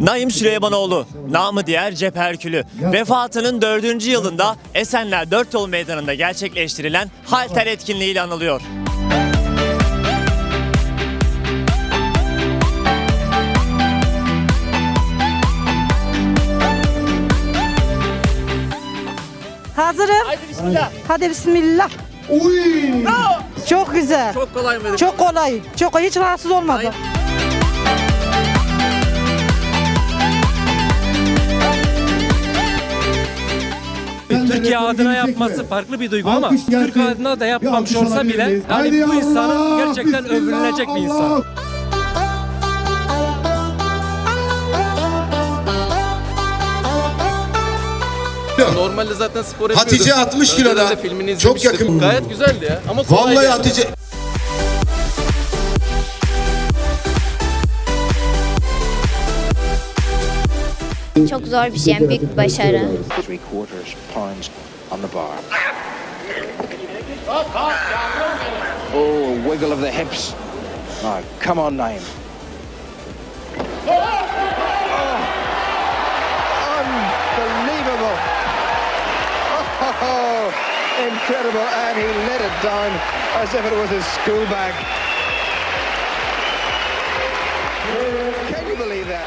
Naim Süleymanoğlu, namı diğer Cep Herkülü. Vefatının 4. yılında Esenler 4 Yol Meydanı'nda gerçekleştirilen halter etkinliğiyle anılıyor. Hazırım. Haydi bismillah. Hadi bismillah. Çok güzel. Çok kolay mıydı? Çok kolay. Çok hiç rahatsız olmadım. Türkiye adına yapması farklı bir duygu ama Türk adına da yapmamış olsa bile yani bu insanın gerçekten övünülecek bir insan. Normalde zaten spor yapıyordum. Hatice 60 kiloda. Çok yakın. Gayet güzeldi ya. Ama Vallahi. Hatice Çok zor bir şey, yani büyük bir başarı. Three quarters pounds on the bar. Oh, a wiggle of the hips. Now, come on, Naim. Unbelievable. Oh, incredible. And he let it down as if it was his school bag. Can you believe that?